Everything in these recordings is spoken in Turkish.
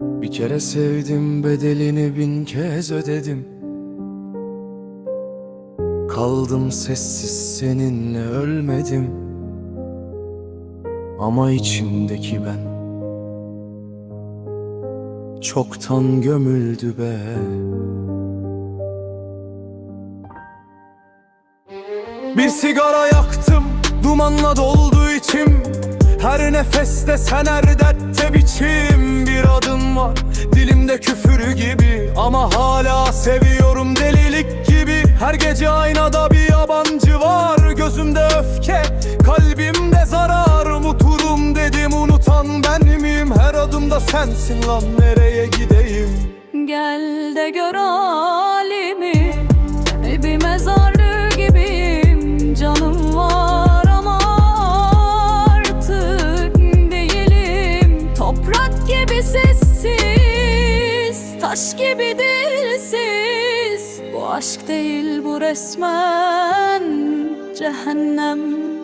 Bir kere sevdim bedelini bin kez ödedim. Kaldım sessiz seninle ölmedim. Ama içimdeki ben Çoktan gömüldü be. Bir sigara yaktım Dumanla doldu içim Her nefeste sen her dertte biçim. Bir adım var dilimde küfür gibi. Ama hala seviyorum delilik gibi. Her gece aynada bir yabancı var. Gözümde öfke kalbimde zarar. Unuturum dedim unutan ben miyim Her adımda sensin lan nereye gideyim? Gel de gör gibi dilsiz Bu aşk değil bu resmen Cehennem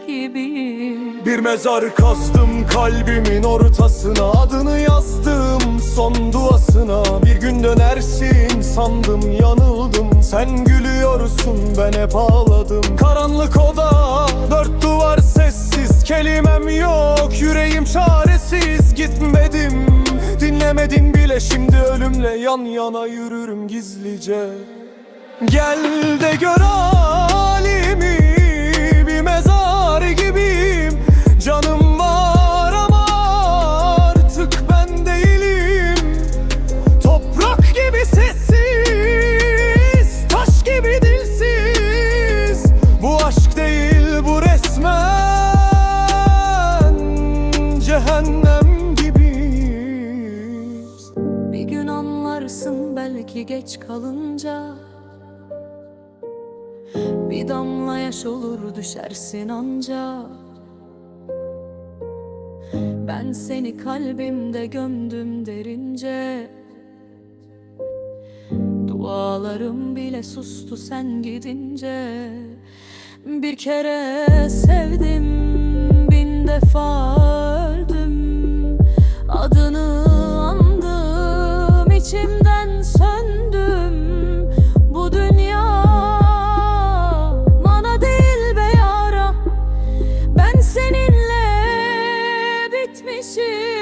gibiyim Bir mezar kazdım kalbimin ortasına Adını yazdım son duasına. Bir gün dönersin sandım yanıldım. Sen gülüyorsun ben hep ağladım. Karanlık oda dört duvar sessiz. Kelimem yok yüreğim çaresiz. Gitmedim dinlemedin bile Şimdi ölümle yan yana yürürüm gizlice. Gel de gör halimi anlarsın belki geç kalınca. Bir damla yaş olur düşersin anca. Ben seni kalbimde gömdüm derince. Dualarım bile sustu sen gidince. Bir kere sevdim bin defa öldüm. Adını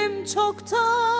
Bitmişim çoktan